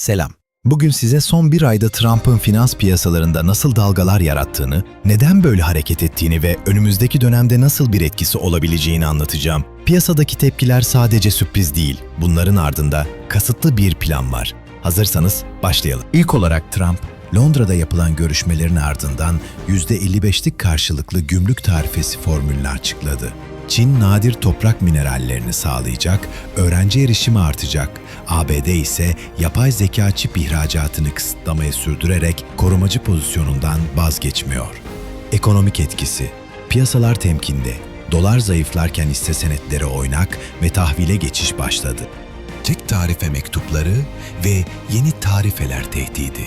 Selam. Bugün size son bir ayda Trump'ın finans piyasalarında nasıl dalgalar yarattığını, neden böyle hareket ettiğini ve önümüzdeki dönemde nasıl bir etkisi olabileceğini anlatacağım. Piyasadaki tepkiler sadece sürpriz değil, bunların ardında kasıtlı bir plan var. Hazırsanız başlayalım. İlk olarak Trump, Londra'da yapılan görüşmelerin ardından %55'lik karşılıklı gümrük tarifesi formülünü açıkladı. Çin nadir toprak minerallerini sağlayacak, öğrenci erişimi artacak. ABD ise yapay zeka çip ihracatını kısıtlamayı sürdürerek korumacı pozisyonundan vazgeçmiyor. Ekonomik etkisi Piyasalar temkinde. Dolar zayıflarken hisse senetleri oynak ve tahvile geçiş başladı. Tek tarife mektupları ve yeni tarifeler tehdidi.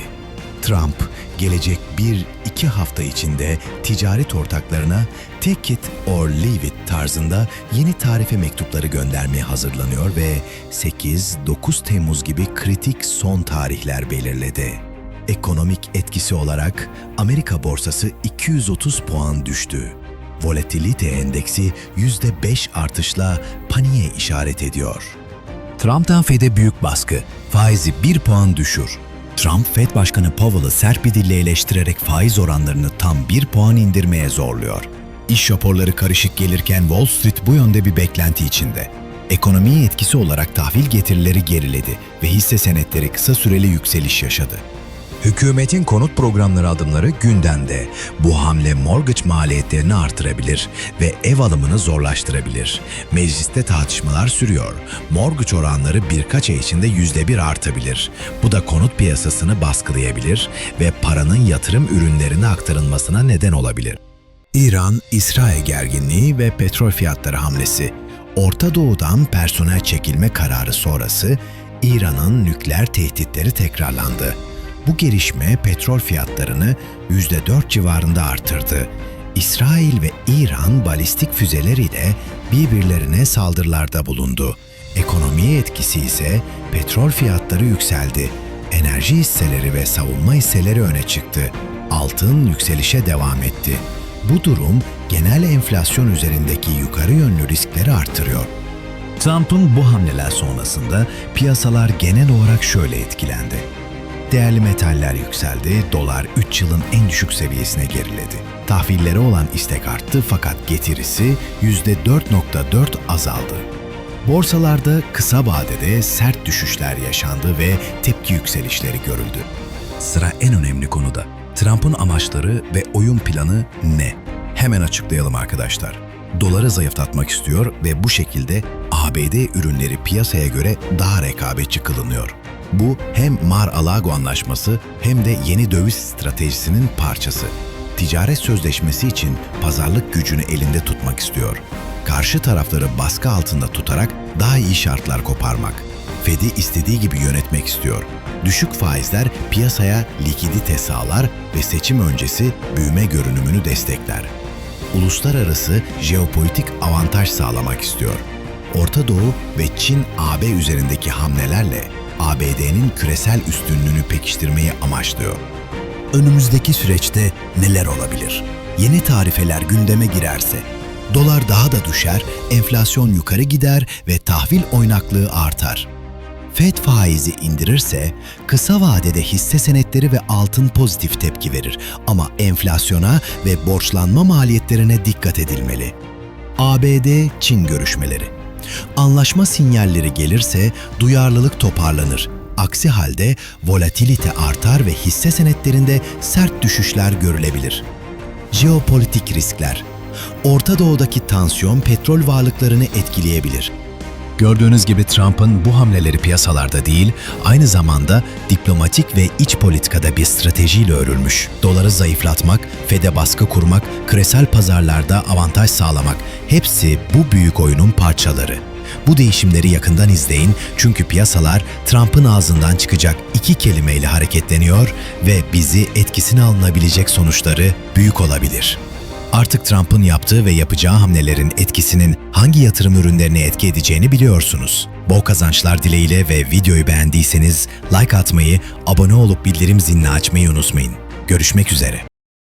Trump, gelecek bir iki hafta içinde ticaret ortaklarına take it or leave it tarzında yeni tarife mektupları göndermeye hazırlanıyor ve 8-9 Temmuz gibi kritik son tarihler belirledi. Ekonomik etkisi olarak Amerika borsası 230 puan düştü. Volatilite endeksi %5 artışla paniğe işaret ediyor. Trump'tan Fed'e büyük baskı. Faizi 1 puan düşür. Trump, Fed Başkanı Powell'ı sert bir dille eleştirerek faiz oranlarını tam 1 puan indirmeye zorluyor. İş raporları karışık gelirken Wall Street bu yönde bir beklenti içinde. Ekonomiye etkisi olarak tahvil getirileri geriledi ve hisse senetleri kısa süreli yükseliş yaşadı. Hükümetin konut programları adımları gündemde. Bu hamle mortgage maliyetlerini artırabilir ve ev alımını zorlaştırabilir. Mecliste tartışmalar sürüyor. Mortgage oranları birkaç ay içinde yüzde bir artabilir. Bu da konut piyasasını baskılayabilir ve paranın yatırım ürünlerine aktarılmasına neden olabilir. İran-İsrail gerginliği ve petrol fiyatları hamlesi. Orta Doğu'dan personel çekilme kararı sonrası İran'ın nükleer tehditleri tekrarlandı. Bu gelişme petrol fiyatlarını %4 civarında artırdı. İsrail ve İran balistik füzeleriyle birbirlerine saldırılarda bulundu. Ekonomiye etkisi ise petrol fiyatları yükseldi. Enerji hisseleri ve savunma hisseleri öne çıktı. Altın yükselişe devam etti. Bu durum genel enflasyon üzerindeki yukarı yönlü riskleri artırıyor. Trump'ın bu hamleler sonrasında piyasalar genel olarak şöyle etkilendi. Değerli metaller yükseldi, dolar 3 yılın en düşük seviyesine geriledi. Tahvillere olan istek arttı fakat getirisi %4.4 azaldı. Borsalarda kısa vadede sert düşüşler yaşandı ve tepki yükselişleri görüldü. Sıra en önemli konuda. Trump'ın amaçları ve oyun planı ne? Hemen açıklayalım arkadaşlar. Doları zayıflatmak istiyor ve bu şekilde ABD ürünleri piyasaya göre daha rekabetçi kılınıyor. Bu hem Mar-a-Lago anlaşması hem de yeni döviz stratejisinin parçası. Ticaret sözleşmesi için pazarlık gücünü elinde tutmak istiyor. Karşı tarafları baskı altında tutarak daha iyi şartlar koparmak. Fed'i istediği gibi yönetmek istiyor. Düşük faizler piyasaya likidite sağlar ve seçim öncesi büyüme görünümünü destekler. Uluslararası jeopolitik avantaj sağlamak istiyor. Orta Doğu ve Çin AB üzerindeki hamlelerle ABD'nin küresel üstünlüğünü pekiştirmeyi amaçlıyor. Önümüzdeki süreçte neler olabilir? Yeni tarifeler gündeme girerse, dolar daha da düşer, enflasyon yukarı gider ve tahvil oynaklığı artar. Fed faizi indirirse kısa vadede hisse senetleri ve altın pozitif tepki verir ama enflasyona ve borçlanma maliyetlerine dikkat edilmeli. ABD-Çin görüşmeleri Anlaşma sinyalleri gelirse duyarlılık toparlanır. Aksi halde volatilite artar ve hisse senetlerinde sert düşüşler görülebilir. Jeopolitik riskler Orta Doğu'daki tansiyon petrol varlıklarını etkileyebilir. Gördüğünüz gibi Trump'ın bu hamleleri piyasalarda değil, aynı zamanda diplomatik ve iç politikada bir stratejiyle örülmüş. Doları zayıflatmak, Fed'e baskı kurmak, küresel pazarlarda avantaj sağlamak hepsi bu büyük oyunun parçaları. Bu değişimleri yakından izleyin çünkü piyasalar Trump'ın ağzından çıkacak iki kelimeyle hareketleniyor ve bizi etkisine alınabilecek sonuçları büyük olabilir. Artık Trump'ın yaptığı ve yapacağı hamlelerin etkisinin hangi yatırım ürünlerine etki edeceğini biliyorsunuz. Bol kazançlar dileğiyle ve videoyu beğendiyseniz like atmayı, abone olup bildirim zilini açmayı unutmayın. Görüşmek üzere.